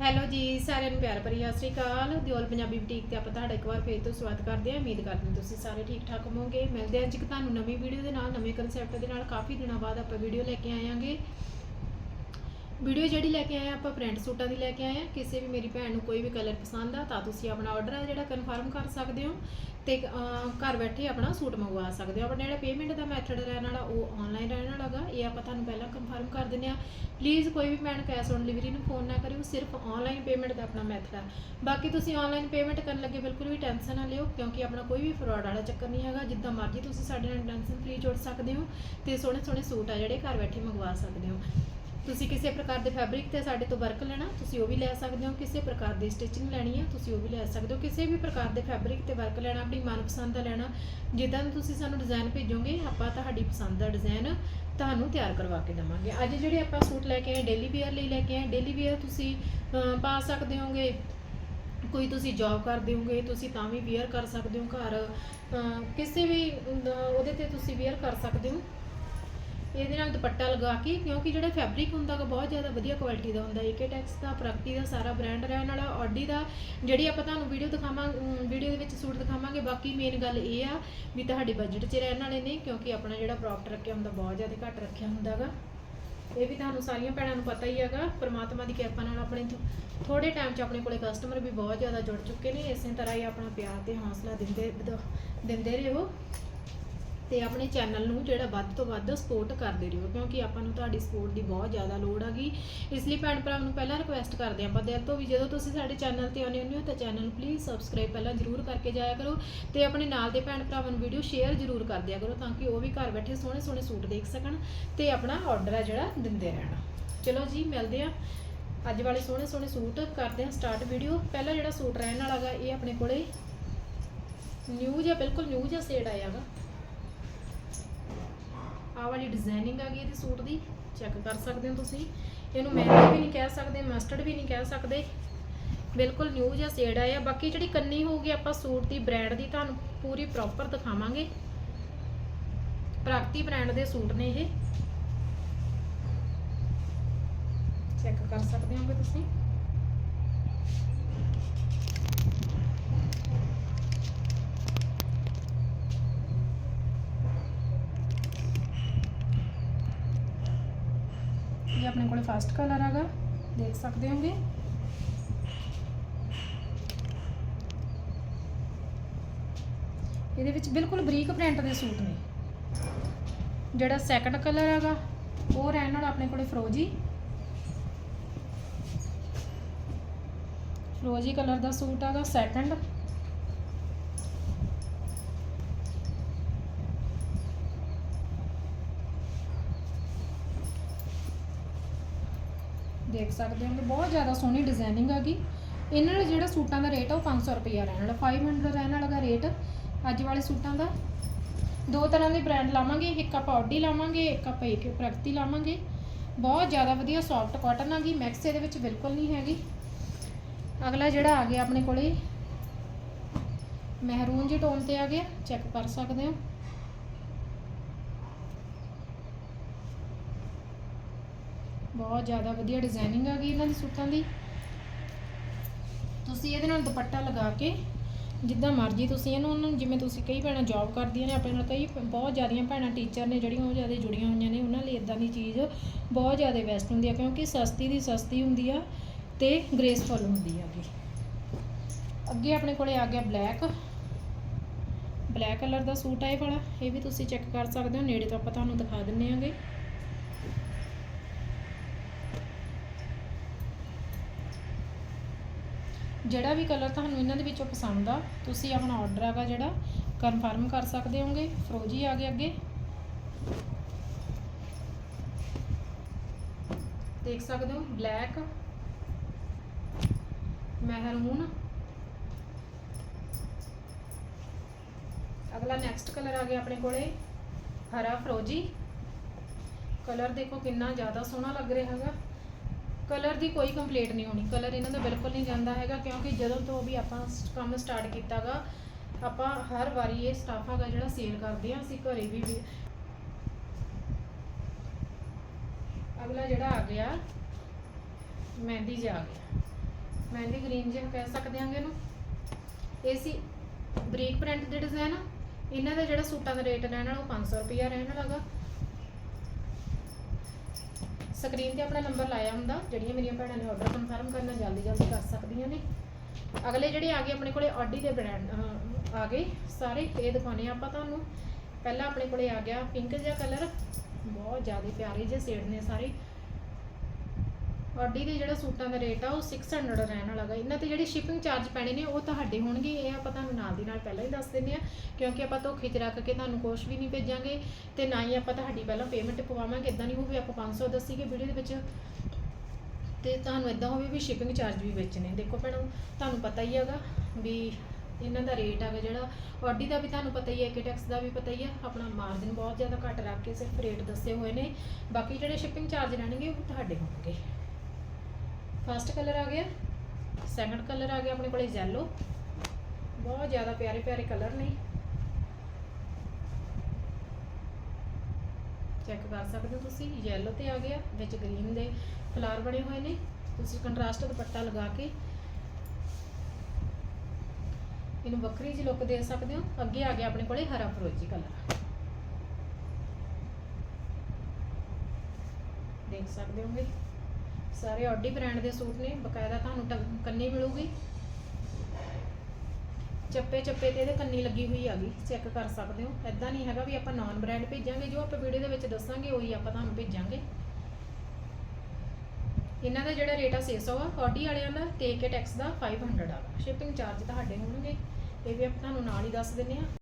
Hello ਜੀ, ਸਾਰਿਆਂ ਨੂੰ ਪਿਆਰ ਭਰੀ ਸਤਿ ਸ਼੍ਰੀ ਅਕਾਲ। ਦਿਓਲ ਪੰਜਾਬੀ ਬੁਟੀਕ ਤੇ ਆਪਾਂ ਤੁਹਾਡਾ ਇੱਕ ਵਾਰ ਫੇਰ ਤੋਂ ਸਵਾਗਤ ਕਰਦੇ ਹਾਂ। ਉਮੀਦ ਕਰਦੇ ਹਾਂ ਤੁਸੀਂ ਸਾਰੇ ਠੀਕ ਠਾਕ ਹੋਵੋਗੇ। ਮਿਲਦੇ ਹਾਂ ਅੱਜ ਇੱਕ ਤੁਹਾਨੂੰ ਨਵੀਂ ਵੀਡੀਓ ਦੇ ਨਾਲ, ਨਵੇਂ ਕਨਸੈਪਟ ਦੇ ਨਾਲ। ਕਾਫੀ ਦਿਨਾਂ ਬਾਅਦ ਆਪਾਂ ਵੀਡੀਓ ਲੈ ਕੇ ਆਏ ਆਂਗੇ ਵੀਡੀਓ ਜਿਹੜੀ ਲੈ ਕੇ ਆਏ ਆ, ਆਪਾਂ ਪ੍ਰਿੰਟ ਸੂਟਾਂ ਦੀ ਲੈ ਕੇ ਆਏ ਆ। ਕਿਸੇ ਵੀ ਮੇਰੀ ਭੈਣ ਨੂੰ ਕੋਈ ਵੀ ਕਲਰ ਪਸੰਦ ਆ, ਤਾਂ ਤੁਸੀਂ ਆਪਣਾ ਆਰਡਰ ਆ ਜਿਹੜਾ ਕਨਫਰਮ ਕਰ ਸਕਦੇ ਹੋ ਤੇ ਘਰ ਬੈਠੇ ਆਪਣਾ ਸੂਟ ਮੰਗਵਾ ਸਕਦੇ ਹੋ। ਆਪਣਾ ਜਿਹੜਾ ਪੇਮੈਂਟ ਦਾ ਮੈਥਡ ਰਹਿਣ ਵਾਲਾ, ਉਹ ਆਨਲਾਈਨ ਰਹਿਣ ਵਾਲਾ ਹੈਗਾ ਇਹ ਆਪਾਂ ਤੁਹਾਨੂੰ ਪਹਿਲਾਂ ਕਨਫਰਮ ਕਰ ਦਿੰਦੇ ਆ। ਪਲੀਜ਼ ਕੋਈ ਵੀ ਭੈਣ ਕੈਸ਼ ਔਨ ਡਿਲੀਵਰੀ ਨੂੰ ਫੋਨ ਨਾ ਕਰਿਓ, ਸਿਰਫ ਆਨਲਾਈਨ ਪੇਮੈਂਟ ਦਾ ਆਪਣਾ ਮੈਥਡ ਆ। ਬਾਕੀ ਤੁਸੀਂ ਆਨਲਾਈਨ ਪੇਮੈਂਟ ਕਰਨ ਲੱਗੇ ਬਿਲਕੁਲ ਵੀ ਟੈਨਸ਼ਨ ਨਾ ਲਿਓ, ਕਿਉਂਕਿ ਆਪਣਾ ਕੋਈ ਵੀ ਫਰਾਡ ਵਾਲਾ ਚੱਕਰ ਨਹੀਂ ਹੈਗਾ। ਜਿੱਦਾਂ ਮਰਜ਼ੀ ਤੁਸੀਂ ਸਾਡੇ ਨਾਲ ਟੈਨਸ਼ਨ ਫ੍ਰੀ ਜੁੜ ਸਕਦੇ ਹੋ ਤੇ ਸੋਹਣੇ ਸੋਹਣੇ ਸੂਟ ਆ ਜਿਹੜੇ ਘਰ ਬੈਠੇ ਮੰਗਵਾ ਸਕਦੇ ਹੋ। ਤੁਸੀਂ ਕਿਸੇ ਪ੍ਰਕਾਰ ਦੇ ਫੈਬਰਿਕ ਤੇ ਸਾਡੇ ਤੋਂ ਵਰਕ ਲੈਣਾ, ਤੁਸੀਂ ਉਹ ਵੀ ਲੈ ਸਕਦੇ ਹੋ, ਕਿਸੇ ਪ੍ਰਕਾਰ ਦੀ ਸਟਿਚਿੰਗ ਲੈਣੀ ਹੈ ਤੁਸੀਂ ਉਹ ਵੀ ਲੈ ਸਕਦੇ ਹੋ, ਕਿਸੇ ਵੀ ਪ੍ਰਕਾਰ ਦੇ ਫੈਬਰਿਕ ਤੇ ਵਰਕ ਲੈਣਾ, ਆਪਣੀ ਮਨਪਸੰਦ ਦਾ ਲੈਣਾ, ਜਿੱਦਾਂ ਦਾ ਤੁਸੀਂ ਸਾਨੂੰ ਡਿਜ਼ਾਈਨ ਭੇਜੋਗੇ, ਆਪਾਂ ਤੁਹਾਡੀ ਪਸੰਦ ਦਾ ਡਿਜ਼ਾਈਨ ਤੁਹਾਨੂੰ ਤਿਆਰ ਕਰਵਾ ਕੇ ਦੇਵਾਂਗੇ। ਅੱਜ ਜਿਹੜੇ ਆਪਾਂ ਸੂਟ ਲੈ ਕੇ ਆਏ ਡੇਲੀ ਵੇਅਰ ਲਈ ਲੈ ਕੇ ਆਏ ਡੇਲੀ ਵੇਅਰ ਤੁਸੀਂ ਪਾ ਸਕਦੇ ਹੋਗੇ, ਕੋਈ ਤੁਸੀਂ ਜੌਬ ਕਰਦੇ ਹੋਗੇ, ਤੁਸੀਂ ਤਾਂ ਵੀ ਵੇਅਰ ਕਰ ਸਕਦੇ ਹੋ ਘਰ ਕਿਸੇ ਵੀ ਉਹਦੇ ਤੇ ਤੁਸੀਂ ਵੇਅਰ ਕਰ ਸਕਦੇ ਹੋ। ਇਹਦੇ ਨਾਲ ਦੁਪੱਟਾ ਲਗਾ ਕੇ, ਕਿਉਂਕਿ ਜਿਹੜਾ ਫੈਬਰਿਕ ਹੁੰਦਾ ਗਾ ਬਹੁਤ ਜ਼ਿਆਦਾ ਵਧੀਆ ਕੁਆਲਿਟੀ ਦਾ ਹੁੰਦਾ ਏਕੇ ਟੈਕਸ ਦਾ ਪ੍ਰਗਤੀ ਦਾ, ਸਾਰਾ ਬ੍ਰਾਂਡ ਰਹਿਣ ਵਾਲਾ ਆਡੀ ਦਾ, ਜਿਹੜੀ ਆਪਾਂ ਤੁਹਾਨੂੰ ਵੀਡੀਓ ਦਿਖਾਵਾਂ ਵੀਡੀਓ ਦੇ ਵਿੱਚ ਸੂਟ ਦਿਖਾਵਾਂਗੇ, ਬਾਕੀ ਮੇਨ ਗੱਲ ਇਹ ਆ ਵੀ ਤੁਹਾਡੇ ਬਜਟ 'ਚ ਰਹਿਣ ਵਾਲੇ ਨੇ, ਕਿਉਂਕਿ ਆਪਣਾ ਜਿਹੜਾ ਪ੍ਰੋਡਕਟ ਰੱਖਿਆ ਹੁੰਦਾ, ਬਹੁਤ ਜ਼ਿਆਦਾ ਘੱਟ ਰੱਖਿਆ ਹੁੰਦਾਗਾ ਇਹ ਵੀ ਤੁਹਾਨੂੰ ਸਾਰੀਆਂ ਭੈਣਾਂ ਨੂੰ ਪਤਾ ਹੀ ਹੈਗਾ, ਪ੍ਰਮਾਤਮਾ ਦੀ ਕਿਰਪਾ ਨਾਲ ਆਪਣੇ ਥੋੜੇ ਟਾਈਮ 'ਚ ਆਪਣੇ ਕੋਲੇ ਕਸਟਮਰ ਵੀ ਬਹੁਤ ਜ਼ਿਆਦਾ ਜੁੜ ਚੁੱਕੇ ਨੇ, ਇਸੇ ਤਰ੍ਹਾਂ ਹੀ ਆਪਣਾ ਪਿਆਰ ਤੇ ਹੌਸਲਾ ਦਿੰਦੇ ਵਧ- ਦਿੰਦੇ ਰਹੋ। ਤੇ ਆਪਣੇ ਚੈਨਲ ਨੂੰ ਜਿਹੜਾ ਵੱਧ ਤੋਂ ਵੱਧ ਸਪੋਰਟ ਕਰਦੇ ਰਹੋ, ਕਿਉਂਕਿ ਆਪਾਂ ਨੂੰ ਤੁਹਾਡੀ ਸਪੋਰਟ ਦੀ ਬਹੁਤ ਜ਼ਿਆਦਾ ਲੋੜ ਹੈਗੀ ਇਸ ਲਈ ਭੈਣ ਭਰਾਵਾਂ ਨੂੰ ਪਹਿਲਾਂ ਰਿਕੁਐਸਟ ਕਰਦੇ ਹਾਂ ਆਪਾਂ ਦਿਲ ਤੋਂ ਵੀ ਜਦੋਂ ਤੁਸੀਂ ਸਾਡੇ ਚੈਨਲ ਤੇ ਆਉਂਦੇ ਹੁੰਦੇ ਹੋ, ਤਾਂ ਚੈਨਲ ਨੂੰ ਪਲੀਜ਼ ਸਬਸਕ੍ਰਾਈਬ ਪਹਿਲਾਂ ਜ਼ਰੂਰ ਕਰਕੇ ਜਾਇਆ ਕਰੋ ਤੇ ਆਪਣੇ ਨਾਲ ਦੇ ਭੈਣ ਭਰਾਵਾਂ ਨੂੰ ਵੀਡੀਓ ਸ਼ੇਅਰ ਜ਼ਰੂਰ ਕਰ ਦਿਆ ਕਰੋ, ਤਾਂ ਕਿ ਉਹ ਵੀ ਘਰ ਬੈਠੇ ਸੋਹਣੇ ਸੋਹਣੇ ਸੂਟ ਦੇਖ ਸਕਣ ਤੇ ਆਪਣਾ ਆਰਡਰ ਆ ਜਿਹੜਾ ਦਿੰਦੇ ਰਹਿਣ। ਚਲੋ ਜੀ, ਮਿਲਦੇ ਆ ਅੱਜ ਵਾਲੇ ਸੋਹਣੇ ਸੋਹਣੇ ਸੂਟ ਕਰਦੇ ਆ ਸਟਾਰਟ ਵੀਡੀਓ ਪਹਿਲਾ ਜਿਹੜਾ ਸੂਟ ਰਹਿਣ ਵਾਲਾ ਗਾ, ਇਹ ਆਪਣੇ ਕੋਲੇ ਨਿਊ ਜਿਹਾ, ਬਿਲਕੁਲ ਨਿਊ ਜਿਹਾ ਸ਼ੇਡ ਆਇਆਗਾ ਆਹ ਵਾਲੀ ਡਿਜ਼ਾਈਨਿੰਗ ਆ ਇਹਦੀ ਸੂਟ ਦੀ ਚੈੱਕ ਕਰ ਸਕਦੇ ਹੋ ਤੁਸੀਂ। ਇਹਨੂੰ ਮਹਿੰਦੀ ਵੀ ਨਹੀਂ ਕਹਿ ਸਕਦੇ ਮਸਟਰਡ ਵੀ ਨਹੀਂ ਕਹਿ ਸਕਦੇ। ਬਿਲਕੁਲ ਨਿਊ ਜਿਹਾ ਸ਼ੇਡ ਆਇਆ। ਬਾਕੀ ਜਿਹੜੀ ਕੰਨੀ ਹੋਊਗੀ ਆਪਾਂ ਸੂਟ ਦੀ ਬ੍ਰਾਂਡ ਦੀ ਤੁਹਾਨੂੰ ਪੂਰੀ ਪ੍ਰੋਪਰ ਦਿਖਾਵਾਂਗੇ। ਪ੍ਰਾਕਤੀ ਬ੍ਰਾਂਡ ਦੇ ਸੂਟ ਨੇ ਇਹ। ਚੈੱਕ ਕਰ ਸਕਦੇ ਹੋਗੇ ਤੁਸੀਂ? ਇਹ ਆਪਣੇ ਕੋਲੇ ਫਸਟ ਕਲਰ ਹੈਗਾ, ਦੇਖ ਸਕਦੇ ਹੋਗੇ। ਇਹਦੇ ਵਿੱਚ ਬਿਲਕੁਲ ਬਰੀਕ ਪ੍ਰਿੰਟ ਦੇ ਸੂਟ ਨੇ। ਜਿਹੜਾ ਸੈਕੰਡ ਕਲਰ ਹੈਗਾ, ਉਹ ਰਹਿਣ ਵਾਲਾ ਆਪਣੇ ਕੋਲੇ ਫਰੋਜੀ ਫਰੋਜੀ ਕਲਰ ਦਾ ਸੂਟ ਹੈਗਾ ਸੈਕੰਡ ਦੇਖ ਸਕਦੇ ਹੋ ਬਹੁਤ ਜ਼ਿਆਦਾ ਸੋਹਣੀ ਡਿਜ਼ਾਈਨਿੰਗ ਹੈਗੀ ਇਹਨਾਂ ਦਾ ਜਿਹੜਾ ਸੂਟਾਂ ਦਾ ਰੇਟ ਆ ਉਹ 500 ਰੁਪਈਆ ਰਹਿਣ ਵਾਲਾ 500 ਰਹਿਣ ਵਾਲਾ ਦਾ ਰੇਟ ਅੱਜ ਵਾਲੇ ਸੂਟਾਂ ਦਾ ਦੋ ਤਰ੍ਹਾਂ ਦੇ ਬ੍ਰਾਂਡ ਲਾਵਾਂਗੇ, ਇੱਕ ਆਪਾਂ ਆਡੀ ਲਾਵਾਂਗੇ, ਇੱਕ ਆਪਾਂ ਇੱਕ ਪ੍ਰਗਤੀ ਲਾਵਾਂਗੇ। ਬਹੁਤ ਜ਼ਿਆਦਾ ਵਧੀਆ ਸੌਫਟ ਕਾਟਨ ਗਈ ਮੈਕਸ ਇਹਦੇ ਵਿੱਚ ਬਿਲਕੁਲ ਨਹੀਂ ਹੈਗੀ। ਅਗਲਾ ਜਿਹੜਾ ਆ ਗਿਆ ਆਪਣੇ ਕੋਲੇ ਮਹਿਰੂਨ ਜੀ ਟੋਨ ਤੇ ਆ ਗਿਆ ਚੈੱਕ ਕਰ ਸਕਦੇ ਹੋ। ਬਹੁਤ ਜ਼ਿਆਦਾ ਵਧੀਆ ਡਿਜ਼ਾਈਨਿੰਗ ਆ ਗਈ ਇਹਨਾਂ ਦੀ ਸੂਟਾਂ ਦੀ। ਤੁਸੀਂ ਇਹਦੇ ਨਾਲ ਦੁਪੱਟਾ ਲਗਾ ਕੇ ਜਿੱਦਾਂ ਮਰਜ਼ੀ ਤੁਸੀਂ ਇਹਨੂੰ ਉਹਨਾਂ ਨੂੰ ਜਿਵੇਂ ਤੁਸੀਂ ਕਈ ਭੈਣਾਂ ਜੌਬ ਕਰਦੀਆਂ ਨੇ, ਆਪਣੇ ਨਾਲ ਕਈ ਬਹੁਤ ਜ਼ਿਆਦੀਆਂ ਭੈਣਾਂ ਟੀਚਰ ਨੇ ਜਿਹੜੀਆਂ ਉਹ ਜ਼ਿਆਦਾ ਜੁੜੀਆਂ ਹੋਈਆਂ ਨੇ, ਉਹਨਾਂ ਲਈ ਇਦਾਂ ਦੀ ਚੀਜ਼ ਬਹੁਤ ਜ਼ਿਆਦਾ ਬੈਸਟ ਹੁੰਦੀ ਆ, ਕਿਉਂਕਿ ਸਸਤੀ ਦੀ ਸਸਤੀ ਹੁੰਦੀ ਆ ਤੇ ਗ੍ਰੇਸਫੁਲ ਹੁੰਦੀ ਆ ਗੀ ਅੱਗੇ ਆਪਣੇ ਕੋਲੇ ਆ ਗਿਆ ਬਲੈਕ ਬਲੈਕ ਕਲਰ ਦਾ ਸੂਟ ਆ ਇਹ ਵਾਲਾ, ਇਹ ਵੀ ਤੁਸੀਂ ਚੈੱਕ ਕਰ ਸਕਦੇ ਹੋ, ਨੇੜੇ ਤੋਂ ਆਪਾਂ ਤੁਹਾਨੂੰ ਦਿਖਾ ਦਿੰਨੇ ਆਂਗੇ। ਜਿਹੜਾ ਵੀ ਕਲਰ ਤੁਹਾਨੂੰ ਇਹਨਾਂ ਦੇ ਵਿੱਚੋਂ ਪਸੰਦ ਆ, ਤੁਸੀਂ ਆਪਣਾ ਆਰਡਰ ਹੈਗਾ ਜਿਹੜਾ ਕਨਫਰਮ ਕਰ ਸਕਦੇ ਹੋਗੇ। ਫਰੋਜੀ ਆ ਗਏ ਅੱਗੇ। ਦੇਖ ਸਕਦੇ ਹੋ ਬਲੈਕ ਮਹਿਰੂਨ ਅਗਲਾ ਨੈਕਸਟ ਕਲਰ ਆ ਗਿਆ ਆਪਣੇ ਕੋਲੇ, ਹਰਾ ਫਰੋਜੀ ਕਲਰ ਦੇਖੋ ਕਿੰਨਾ ਜ਼ਿਆਦਾ ਸੋਹਣਾ ਲੱਗ ਰਿਹਾ ਹੈਗਾ। ਕਲਰ ਦੀ ਕੋਈ ਕੰਪਲੇਂਟ ਨਹੀਂ ਹੋਣੀ। ਕਲਰ ਇਹਨਾਂ ਦਾ ਬਿਲਕੁਲ ਨਹੀਂ ਜਾਂਦਾ ਹੈਗਾ, ਕਿਉਂਕਿ ਜਦੋਂ ਤੋਂ ਵੀ ਆਪਾਂ ਸ- ਕੰਮ ਸਟਾਰਟ ਕੀਤਾਗਾ, ਆਪਾਂ ਹਰ ਵਾਰੀ ਇਹ ਸਟਾਫ ਹੈਗਾ ਜਿਹੜਾ ਸੇਲ ਕਰਦੇ ਆ ਅਸੀਂ ਘਰੇ ਵੀ ਵੀ- ਅਗਲਾ ਜਿਹੜਾ ਆ ਗਿਆ, ਮਹਿੰਦੀ ਜਿਹਾ ਆ ਗਿਆ। ਮਹਿੰਦੀ ਗ੍ਰੀਨ ਜਿਹਾ ਕਹਿ ਸਕਦੇ ਆਂਗੇ ਇਹਨੂੰ। ਇਹ ਸੀ ਬਰੀਕ ਪ੍ਰਿੰਟ ਦੇ ਡਿਜ਼ਾਈਨ ਇਹਨਾਂ ਦਾ ਜਿਹੜਾ ਸੂਟਾਂ ਦਾ ਰੇਟ ਰਹਿਣ ਵਾਲਾ ਉਹ 500 ਰੁਪਿਆ ਰਹਿਣ ਵਾਲਾਗਾ ਸਕਰੀਨ ਤੇ ਆਪਣਾ ਨੰਬਰ ਲਾਇਆ ਹੁੰਦਾ, ਜਿਹੜੀਆਂ ਮੇਰੀਆਂ ਭੈਣਾਂ ਨੇ ਆਰਡਰ ਕਨਫਰਮ ਕਰਨਾ, ਜਲਦੀ ਜਲਦੀ ਕਰ ਸਕਦੀਆਂ ਨੇ। ਅਗਲੇ ਜਿਹੜੇ ਆ ਗਏ ਆਪਣੇ ਕੋਲੇ ਆਡੀ ਦੇ ਬ੍ਰਾਂਡ ਆ ਗਏ। ਸਾਰੇ ਇਹ ਦਿਖਾਉਣੇ ਆ ਆਪਾਂ ਤੁਹਾਨੂੰ। ਪਹਿਲਾਂ ਆਪਣੇ ਕੋਲੇ ਆ ਗਿਆ ਪਿੰਕ ਜਿਹਾ ਕਲਰ ਬਹੁਤ ਜ਼ਿਆਦਾ ਪਿਆਰੇ ਜਿਹੇ ਸ਼ੇਡ ਨੇ ਸਾਰੇ। ਆਡੀ ਦੇ ਜਿਹੜਾ ਸੂਟਾਂ ਦਾ ਰੇਟ ਆ ਉਹ 600 ਰਹਿਣ ਵਾਲਾ ਗਾ। ਇਹਨਾਂ ਤੇ ਜਿਹੜੇ ਸ਼ਿਪਿੰਗ ਚਾਰਜ ਪੈਣੇ ਨੇ, ਉਹ ਤੁਹਾਡੇ ਹੋਣਗੇ, ਇਹ ਆਪਾਂ ਤੁਹਾਨੂੰ ਨਾਲ ਦੀ ਨਾਲ ਪਹਿਲਾਂ ਹੀ ਦੱਸ ਦਿੰਦੇ ਆ। ਕਿਉਂਕਿ ਆਪਾਂ ਧੋਖੇ 'ਚ ਰੱਖ ਕੇ ਤੁਹਾਨੂੰ ਕੁਝ ਵੀ ਨਹੀਂ ਭੇਜਾਂਗੇ ਤੇ ਨਾ ਹੀ ਆਪਾਂ ਤੁਹਾਡੀ ਪਹਿਲਾਂ ਪੇਮੈਂਟ ਪਵਾਵਾਂਗੇ। ਇਦਾਂ ਨਹੀਂ ਹੋਵੇ ਆਪਾਂ 500 ਦੱਸੀਗੇ ਵੀਡੀਓ ਦੇ ਵਿੱਚ। ਤੇ ਤੁਹਾਨੂੰ ਇਦਾਂ ਹੋਵੇ ਵੀ ਸ਼ਿਪਿੰਗ ਚਾਰਜ ਵੀ ਵਿੱਚ ਨੇ। ਦੇਖੋ ਭੈਣੋ, ਤੁਹਾਨੂੰ ਪਤਾ ਹੀ ਹੈਗਾ ਵੀ ਇਹਨਾਂ ਦਾ ਰੇਟ ਹੈਗਾ ਜਿਹੜਾ ਆਡੀ ਦਾ ਵੀ ਤੁਹਾਨੂੰ ਪਤਾ ਹੀ ਹੈ ਕਿ ਟੈਕਸ ਦਾ ਵੀ ਪਤਾ ਹੀ ਹੈ। ਆਪਣਾ ਮਾਰਜਨ ਬਹੁਤ ਜ਼ਿਆਦਾ ਘੱਟ ਰੱਖ ਕੇ ਸਿਰਫ ਰੇਟ ਦੱਸੇ ਹੋਏ ਨੇ। ਬਾਕੀ ਜਿਹੜੇ ਸ਼ਿਪਿੰਗ ਚਾਰਜ ਰਹਿਣਗੇ, ਉਹ ਤੁਹਾਡੇ ਹੋਣਗੇ। ਫਸਟ ਕਲਰ ਆ ਗਿਆ। ਸੈਕੰਡ ਕਲਰ ਆ ਗਿਆ ਆਪਣੇ ਕੋਲੇ ਯੈਲੋ ਬਹੁਤ ਜ਼ਿਆਦਾ ਪਿਆਰੇ ਪਿਆਰੇ ਕਲਰ ਨੇ। ਚੈੱਕ ਕਰ ਸਕਦੇ ਹੋ ਤੁਸੀਂ ਯੈਲੋ ਤੇ ਆ ਗਿਆ, ਵਿੱਚ ਗ੍ਰੀਨ ਦੇ ਫਲਾਰ ਬਣੇ ਹੋਏ ਨੇ। ਤੁਸੀਂ ਕੰਟਰਾਸਟ ਦੁਪੱਟਾ ਲਗਾ ਕੇ ਇਹਨੂੰ ਵੱਖਰੀ ਜਿਹੀ ਲੁੱਕ ਦੇ ਸਕਦੇ ਹੋ। ਅੱਗੇ ਆ ਗਿਆ ਆਪਣੇ ਕੋਲੇ ਹਰਾ ਫਰੋਜੀ ਕਲਰ ਦੇਖ ਸਕਦੇ ਹੋਗੇ? ਸਾਰੇ ਆਡੀ ਬ੍ਰਾਂਡ ਦੇ ਸੂਟ ਨੇ, ਬਕਾਇਦਾ ਤੁਹਾਨੂੰ ਟੰ- ਕੰਨੀ ਮਿਲੂਗੀ। ਚੱਪੇ ਚੱਪੇ ਤੇ ਇਹਦੇ ਕੰਨੀ ਲੱਗੀ ਹੋਈ ਆਗੀ ਚੈੱਕ ਕਰ ਸਕਦੇ ਹੋ। ਐਦਾਂ ਨਹੀਂ ਹੈਗਾ ਵੀ ਆਪਾਂ ਨਾਨ ਬ੍ਰਾਂਡ ਭੇਜਾਂਗੇ, ਜੋ ਆਪਾਂ ਵੀਡੀਓ ਦੇ ਵਿੱਚ ਦੱਸਾਂਗੇ, ਉਹੀ ਆਪਾਂ ਤੁਹਾਨੂੰ ਭੇਜਾਂਗੇ। ਇਹਨਾਂ ਦਾ ਜਿਹੜਾ ਰੇਟ ਆ 600 ਆ, ਆਡੀ ਵਾਲਿਆਂ ਦਾ, ਤੇ ਕੇ ਟੈਕਸ ਦਾ 500 ਆ। ਸ਼ਿਪਿੰਗ ਚਾਰਜ ਤੁਹਾਡੇ ਹੋਣਗੇ। ਇਹ ਵੀ ਆਪਾਂ ਤੁਹਾਨੂੰ ਨਾਲ ਹੀ ਦੱਸ ਦਿੰਨੇ ਆ